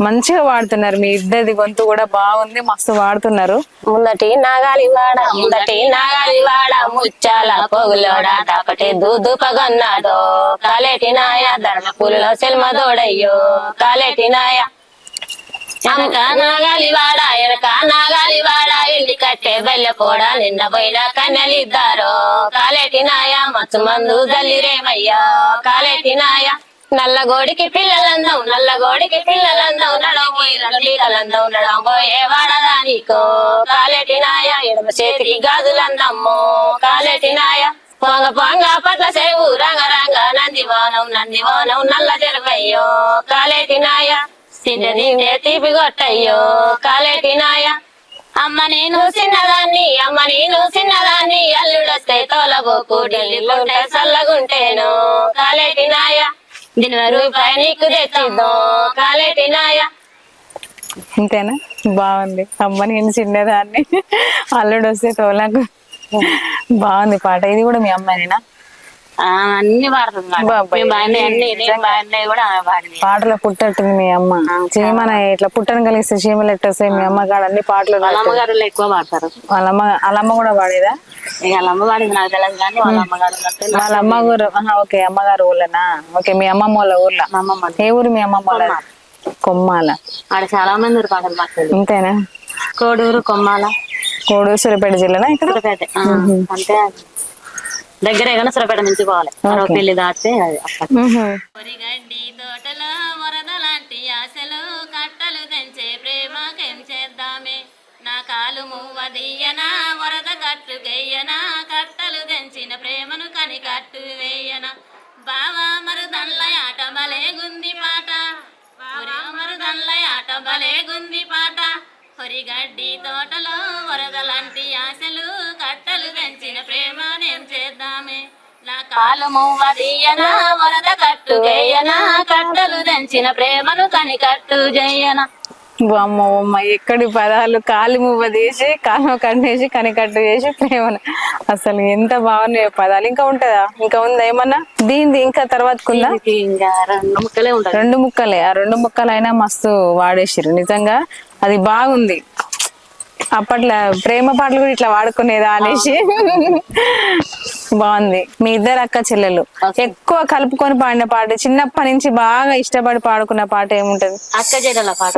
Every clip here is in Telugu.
మంచిగా వాడుతున్నారు. మీ ఇద్దరిది గొంతు కూడా బాగుంది మస్తు వాడుతున్నారు. ముందటి నాగాలి వాడ ముందటి నాగాలి వాడ ముచ్చాల పొగులోడ దాపటి దూదు కాలేటి నాయ ధర్మ పూలలో సెల్మదోడయ్యో కాలేటి నాయ వెనక నాగాలి వాడ వెనక నాగాలి వాడ ఇంటి కట్టే బెల్ల కూడా నిన్న పోయిన కన్నెలిద్దారో. కాలేటి నాయ మచ్చు మందు జల్లిరేమయ్యా కాలేటి నాయ నల్లగోడికి పిల్లలందం నల్లగోడికి పిల్లలందం నడబోయి రంగీకలందం నడబోయే వాడదా నీకో కాలేటి నాయ ఎడమ చేతికి గాజులందమ్మో కాలేటి నాయ. పొంగ పొంగ పట్ల సేవు రంగ రంగ నందివానం నందివానం నల్ల జరువయ్యో కాలేటి నాయ. తిండి తీపి కొట్టయ్యో కాలేటి నాయ. అమ్మ నేను చిన్నదాన్ని అమ్మ నేను చిన్నదాన్ని అల్లుడొస్తే తోలబోకు ఢిల్లీ సల్లగుంటేను కాలేటి నాయ. నీకు ఇంతేనా? బాగుంది. అమ్మ నేను చిన్నదాన్ని. అల్లుడు వస్తే తోలాకు బాగుంది పాట. ఇది కూడా మీ అమ్మాయినా అన్ని పాడుతుంది మేడం. బాబాయ్. మేము పాడినవి అన్ని నేను పాడినవి కూడా ఆమె పాడింది పాటలో పుట్టట్టుంది మీ అమ్మ చీమన ఇట్లా పుట్టను కలిస్తే చీమలు ఎట్టొస్తాయి మీ అమ్మ కాడ అన్ని పాటలు వాళ్ళ రాస్తుంది. అమ్మగారు ఎక్కువ పాడతారు వాళ్ళ అమ్మ వాళ్ళ అమ్మ కూడా పాడేదా ఇక వాళ్ళ అమ్మ పాడింది నాకు తెలియదు కానీ వాళ్ళ అమ్మగారు అంటే నా- వాళ్ళ అమ్మ ఊరు ఆహా, ఓకే అమ్మగారు ఊర్లోనా ఓకే మీ అమ్మమ్మ వాళ్ళ ఊర్లో మా అమ్మమ్మ ఏ ఊరు మీ అమ్మమ్మ వాళ్ళ కొమ్మాల ఆడ చాలా మంది ఊరు పాటలు పాడుతుంది ఇంతేనా కోడూరు కొమ్మాల కోడూరు సూర్యాపేట జిల్లానా ఇక్కడ సురపేట ఆ, అంటే దగ్గరే కానీ సురపేట నుంచి పోవాలి. మరో పెళ్ళి దాటితే తోటలో వరద లాంటి ఆశలు కట్టలు తెంచే ప్రేమకేం చేద్దామే? నా కాలు మువ్వదీయనా వరద కట్టు గెయ్యనా కట్టలు తెంచిన ప్రేమను కని కట్టు వేయనా? బావా మరుదన్ల ఆట భలే గుంది పాట. బావా మరుదన్ల ఆట భలే గుంది పాట. హొరిగడ్డి తోటలో వరద లాంటి ఆశలు నా కాలు మువ్వదీయనా వరద కట్టు గేయనా కట్టలు తెంచిన ప్రేమను కని కట్టు అమ్మ అమ్మ ఎక్కడి పదాలు కాలు మువ్వ తీసి కాలు కట్టేసి కనికట్టు చేసి ప్రేమను. అసలు ఎంత బాగున్నాయి పదాలు. ఇంకా ఉంటుందా? ఇంకా ఉందా ఏమన్నా? దీనిది ఇంకా తర్వాత రెండు ముక్కలే ఉంటాయి రెండు ముక్కలే. ఆ రెండు ముక్కలు అయినా మస్తు వాడేసిరు నిజంగా అది బాగుంది. అప్పట్లో ప్రేమ పాటలు కూడా ఇట్లా వాడుకునేదా అనేసి. బాగుంది. మీ ఇద్దరు అక్క చెల్లెలు. ఎక్కువ కలుపుకొని పాడిన పాట చిన్నప్పటి నుంచి బాగా ఇష్టపడి పాడుకున్న పాట ఏముంటది? అక్క చెల్లెల పాట.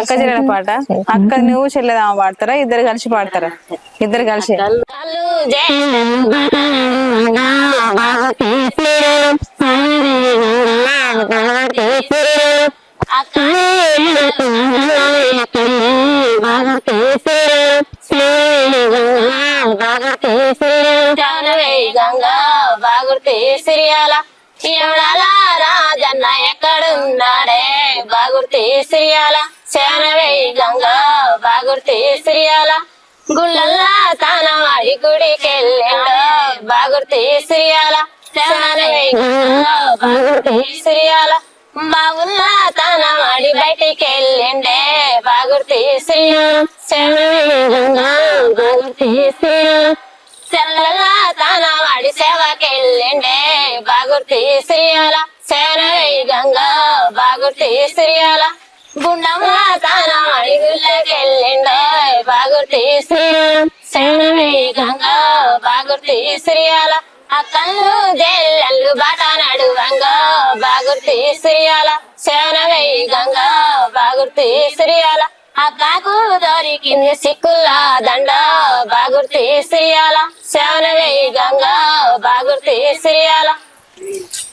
అక్క చెల్లెల పాట. అక్క నువ్వు చెల్లెదామ పాడతారా? ఇద్దరు కలిసి పాడతారా? ఇద్దరు కలిసి. కళ్ళు బాగుర్తి సిరియాల ఎవడాల రాజన్న ఎక్కడున్నాడే? బాగుర్తి సిరియాల శానవే గంగా బాగుర్తి సిరియాల గుళ్ళల్లా తానవాడి గుడికెళ్ళిండో బాగుర్తి సిరియాల శానవే గంగా బాగుర్తి సిరియాల బావుల్లా తానవాడి బయటికెళ్ళిండే బాగుర్తి సిరియాల శానవే గంగా బాగుర్తి సిరియాల బాగుర్తి శ్రీయాల సేనవై గంగా బాగుర్తి శ్రీయాల గుండమ్మ తానవాడి గుళ్ళకెళ్ళిండే బాగుర్తి శ్రీయాల సేనవై గంగా బాగుర్తి శ్రీయాల అక్కలు జల్లెల్లు బాట నడువంగా బాగుర్తి శ్రీయాల సేనవై గంగా బాగుర్తి శ్రీయాల అక్కకు దొరికింది సిక్కుల్లా దండ బాగుర్తి శ్రీయాల శానవే గంగా బాగుర్తి శ్రీయాల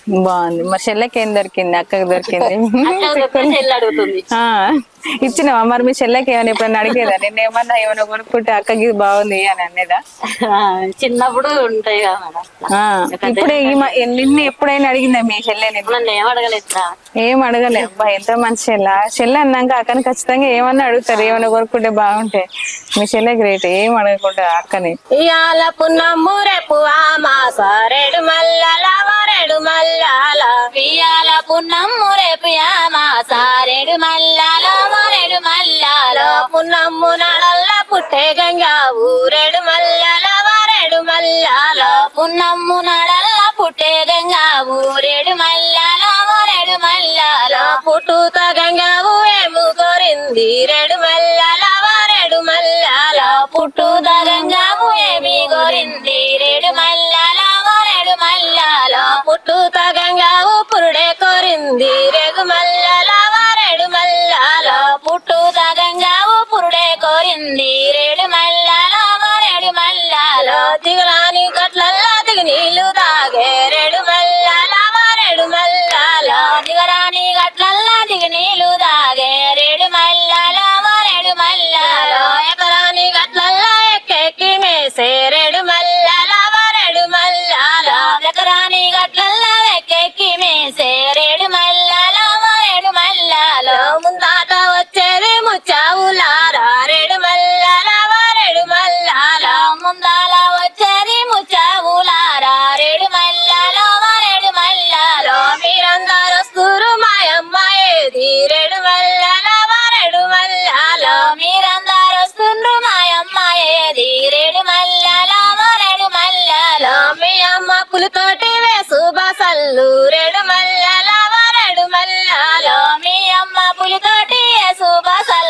బాగుంది. మరి చెల్లెకి ఏం దొరికింది? అక్కకి దొరికింది? అడుగుతుంది. ఇచ్చినావా? మరి మీ చెల్లెకి ఏమైనా ఎప్పుడన్నా అడిగేదా? నిన్న ఏమన్నా ఏమైనా కొనుక్కుంటే అక్కకి బాగుంది అని అనేదా చిన్నప్పుడు ఉంటాయి కదా మేడం. ఇప్పుడే నిన్ను ఎప్పుడైనా అడిగిందా మీ చెల్లెని నన్ను? ఏం అడగలేదురా ఏం అడగలే? అబ్బా ఎంత మంచి చెల్ల. చెల్లె అన్నాక అక్కని ఖచ్చితంగా ఏమన్నా అడుగుతారు. ఏమైనా కొనుక్కుంటే బాగుంటే. మీ చెల్లె గ్రేట్ ఏం అడగకుండా అక్కని. ఇయాల పున్నమ్ము రేపు మల్లల వరెడు మల్లాల. ఇయాల పున్నమ్ము రేపు ఆమాస రెడు మల్లాల మల్లాల పున్నమ్ము నడల్ల పుట్టే గంగా ఊరెడు మల్లల వరెడు మల్లాల. పున్నమ్ము నడల్ల పుట్టే గంగా ఊరెడు మల్లాల వరెడు మల్లాల. పుట్టుత గంగా ఏము కోరింది రెడు మల్లాల వారెడు మల్లాల. పుట్టుత తగంగాము ఏమి కోరింది రెడు మల్లాల వారెడు మల్లాల. పుట్టుత తగంగావు పురుడే కోరింది రెగు మల్లాల పురుడే రేడు మల్లాలో వారెడు మల్లాలో. దిగరాని గట్లల్లా దిగి నీళ్ళు తాగే. రేడు మల్లాలో రేడు మల్లాలో. దిగరాని గట్లల్లా దిగి నీళ్ళు తాగే.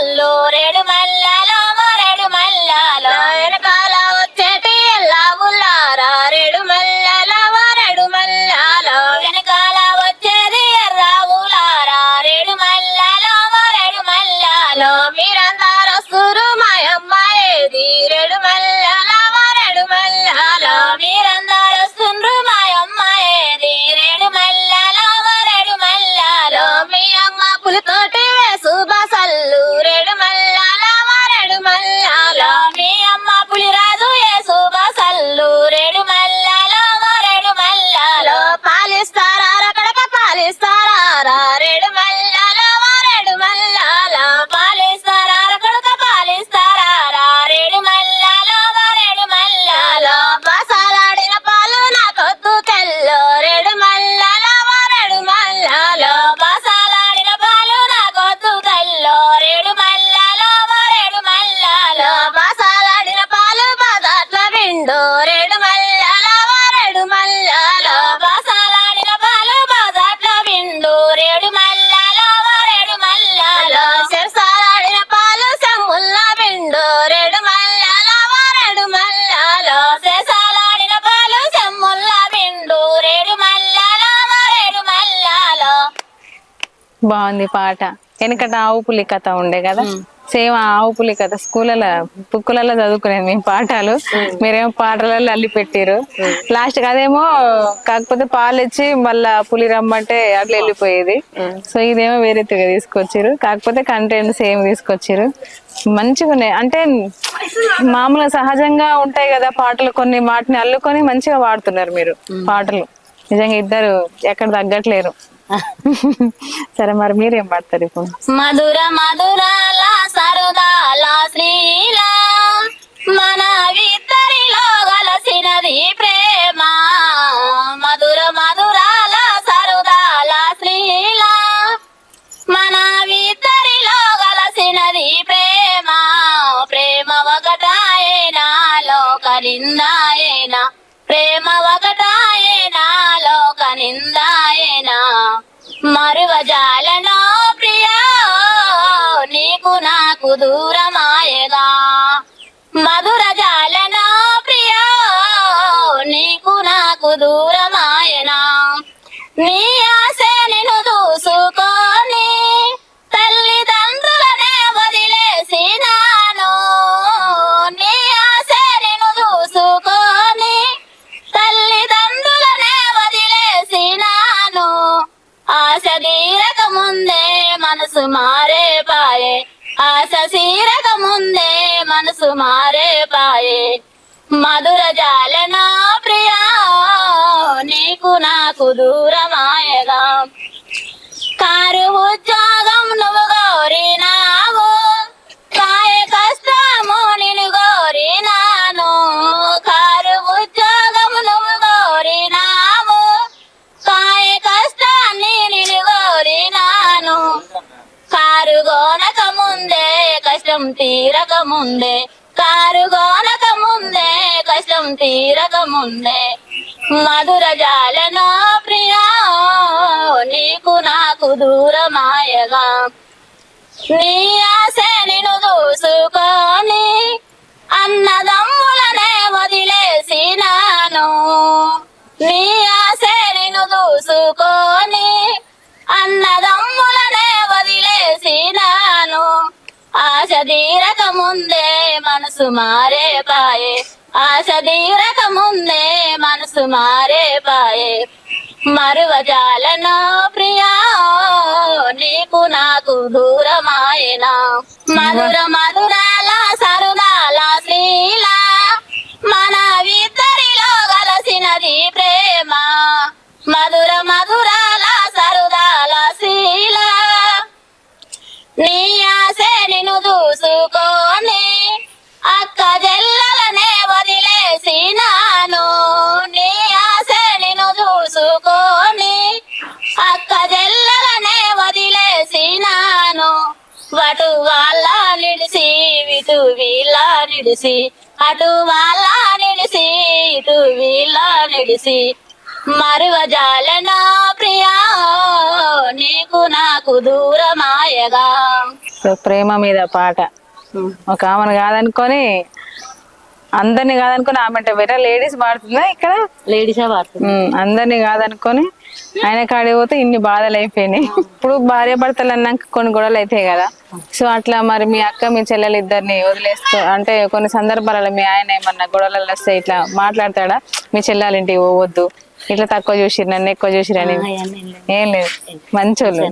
calor బాగుంది పాట. వెనకట ఆవు పులి కథ ఉండే కదా? సేమ్ ఆవు పులి కథ. స్కూళ్ళలో బుక్కులలో చదువుకునేది మేము పాఠాలు. మీరేమో పాటలలో అల్లి పెట్టారు లాస్ట్ అదేమో కాకపోతే పాలు ఇచ్చి మళ్ళా పులి రమ్మంటే అట్లా వెళ్ళిపోయేది. సో ఇదేమో వేరే తిరిగి తీసుకొచ్చారు కాకపోతే కంటెంట్ సేమ్ తీసుకొచ్చారు మంచిగా ఉన్నాయి. అంటే మామూలుగా సహజంగా ఉంటాయి కదా పాటలు. కొన్ని వాటిని అల్లుకొని మంచిగా పాడుతున్నారు మీరు పాటలు. నిజంగా ఇద్దరు ఎక్కడ తగ్గట్లేరు. సరే మరి మీరేం పాడతారు ఇప్పుడు? మధుర మధురాల సరుదాల శ్రీలా మన విద్దరిలో గలసినది ప్రేమ. మధుర మధురాల సరదాల శ్రీలా మన విద్దరిలో గలసినది ప్రేమ. ప్రేమ ఒకటాయేనా లోక నిందాయేనా? మరువజాలనో ప్రియా? నీకు నాకు దూరమాయగా మధుర జాలనో ప్రియా? నీకు నాకు దూరమాయనా? నీ ఆశ నిన్ను మనసు మారే పాయే. ఆశ సీరక ముందే మనసు మారే పాయే. మధుర జాలనా ప్రియా నీకు నాకు దూరమాయగా. కారు ఉద్యోగం నువ్వు గోరినావు కాయ కష్టము నిన్ను గోరినా తీరక ముందే కారు గోనక ముందే కష్టం తీరక ముందే మధుర జాలనో ప్రియా నీకు నాకు దూరమాయగా. నీ ఆశ నిన్ను దూసుకొని అన్నదమ్ములనే వదిలేసినాను. నీ ఆశ నిన్ను దూసుకో ఆశ తీరక ముందే మనసు మారే పాయే. ఆశ తీరక ముందే మనసు మారే పాయే. మరువజాలను ప్రియా నీకు నాకు దూరమాయనా? మధుర మధురా చూసుకోని అక్క జల్లలనే వదిలేసినాను. నీ ఆశే నిన్ను దూసుకొని అక్క జల్లలనే వదిలేసినాను. వటు వాళ్ళ నిడిసి ఇటు వీళ్ళ నిడిసి అటు వాళ్ళ నిడిసి ఇటు వీళ్ళ నిడిసి. మరువజాలనా ప్రియా నీకు నాకు దూరమాయగా. సో ప్రేమ మీద పాట. ఒక ఆమెను కాదనుకొని అందరిని కాదనుకొని ఆమె అంటే వేరే లేడీస్ పాడుతుందా ఇక్కడ? లేడీసే ఉమ్, అందరిని కాదనుకొని ఆయన కాడికి పోతే ఇన్ని బాధలు అయిపోయినాయి. ఇప్పుడు భార్య భర్తలు అన్నాక కొన్ని గొడవలు అవుతాయి కదా. సో అట్లా మరి మీ అక్క మీ చెల్లెలు ఇద్దరిని వదిలేస్తూ అంటే కొన్ని సందర్భాలలో మీ ఆయన ఏమన్నా గొడవలలో వస్తే ఇట్లా మాట్లాడతాడా? మీ చెల్లెలు ఇంటికి పోవద్దు. ఇట్లా తక్కువ చూసిరు నన్ను ఎక్కువ చూసిరని ఏం లేదు. మంచోళ్ళు.